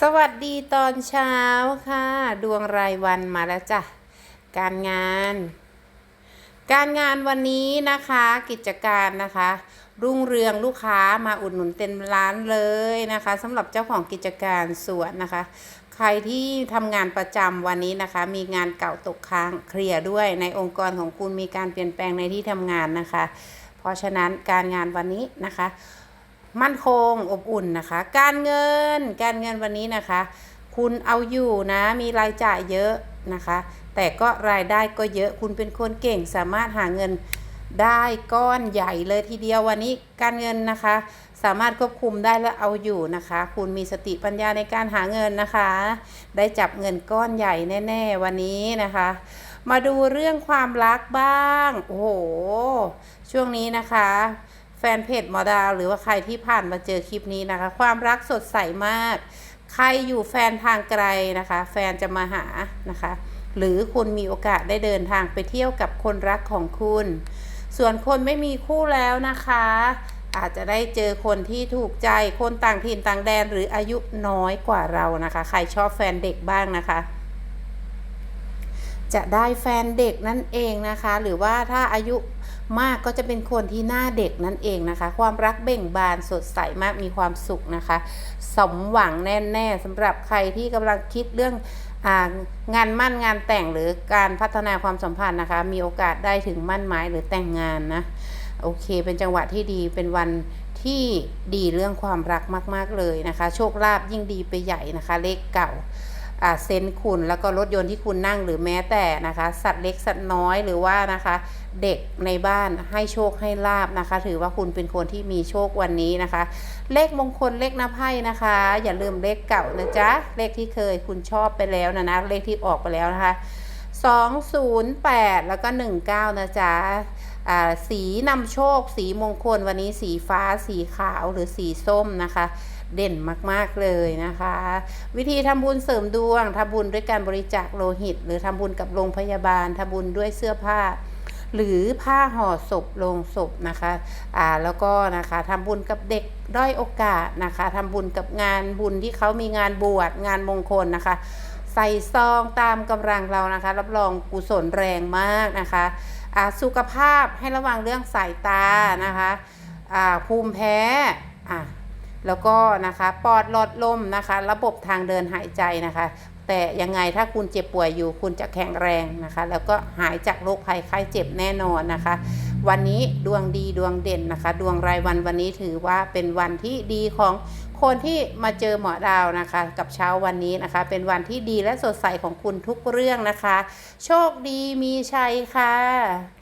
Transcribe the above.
สวัสดีตอนเช้าค่ะ ดวงรายวันมาแล้วจ้ะ การงาน การงานวันนี้นะคะกิจการนะคะ รุ่งเรืองลูกค้ามาอุดหนุนเต็มร้านเลยนะคะสำหรับเจ้าของกิจการสวนนะคะ ใครที่ทำงานประจำวันนี้นะคะ มีงานเก่าตกค้างเคลียร์ด้วยในองค์กรของคุณมีการเปลี่ยนแปลงในที่ทำงานนะคะ เพราะฉะนั้นการงานวันนี้นะคะ มั่นคงอบอุ่นนะคะ การเงินการเงินวันนี้นะคะ คุณเอาอยู่นะมีรายจ่ายเยอะนะคะ แต่ก็รายได้ก็เยอะคุณเป็นคนเก่งสามารถหาเงินได้ก้อนใหญ่เลยทีเดียววันนี้การเงินนะคะ สามารถควบคุมได้และเอาอยู่นะคะ คุณมีสติปัญญาในการหาเงินนะคะ ได้จับเงินก้อนใหญ่แน่ ๆ วันนี้นะคะ มาดูเรื่องความรักบ้าง โอ้โหช่วงนี้นะคะ ฟนเพจหมอดาว หรือว่าใครที่ผ่านมาเจอคลิปนี้นะคะ ความรักสดใสมาก ใครอยู่แฟนทางไกลนะคะ แฟนจะมาหานะคะ หรือคุณมีโอกาสได้เดินทางไปเที่ยวกับคนรักของคุณ ส่วนคนไม่มีคู่แล้วนะคะ อาจจะได้เจอคนที่ถูกใจคนต่างถิ่นต่างแดนหรืออายุน้อยกว่าเรานะคะ ใครชอบแฟนเด็กบ้างนะคะ จะได้แฟนเด็กนั่นเองนะคะ หรือว่าถ้าอายุมากก็จะเป็นคนที่หน้าเด็กนั่นเองนะคะ ความรักเบ่งบานสดใสมากมีความสุขนะคะ สมหวังแน่ๆสำหรับใครที่กำลังคิดเรื่องงานมั่นงานแต่งหรือการพัฒนาความสัมพันธ์นะคะ มีโอกาสได้ถึงมั่นหมายหรือแต่งงานนะโอเค เป็นจังหวะที่ดีเป็นวันที่ดีเรื่องความรักมาก ๆเลยนะคะ โชคลาภยิ่งดีไปใหญ่นะคะ เลขเก่า เซนส์คุณแล้วก็รถยนต์ที่คุณนั่งหรือแม้แต่นะคะ สัตว์เล็กสัตว์น้อยหรือว่านะคะ เด็กในบ้านให้โชคให้ลาบนะคะ ถือว่าคุณเป็นคนที่มีโชควันนี้นะคะ เลขมงคลเลขนับไพ่นะคะ อย่าลืมเลขเก่านะจ๊ะเลขที่เคยคุณชอบไปแล้วนะนะเลขที่ออกไปแล้วนะคะ208 แล้วก็ 19 นะจ๊ะอ่าสีนำโชค สีมงคลวันนี้สีฟ้า สีขาวหรือสีส้มนะคะ เด่นมากๆเลยนะคะ วิธีทำบุญเสริมดวงทำบุญด้วยการบริจาคโลหิต หรือทำบุญกับโรงพยาบาลทำบุญด้วยเสื้อผ้า หรือผ้าห่อศพโลงศพนะคะอ่าแล้วก็นะคะทำบุญกับเด็กด้อยโอกาสนะคะทำบุญกับงานบุญที่เขามีงานบวชงานมงคลนะคะใส่ซองตามกำลังเรานะคะ รับรองกุศลแรงมากนะคะอ่าสุขภาพให้ระวังเรื่องสายตานะคะอ่าภูมิแพ้อ่า แล้วก็นะคะปอดหลอดลมนะคะ ระบบทางเดินหายใจนะคะ แต่ยังไงถ้าคุณเจ็บป่วยอยู่ คุณจะแข็งแรงนะคะ แล้วก็หายจากโรคภัยไข้เจ็บแน่นอนนะคะ วันนี้ดวงดีดวงเด่นนะคะ ดวงรายวันวันนี้ถือว่าเป็นวันที่ดีของคนที่มาเจอหมอดาวนะคะ กับเช้าวันนี้นะคะ เป็นวันที่ดีและสดใสของคุณทุกเรื่องนะคะ โชคดีมีชัยค่ะ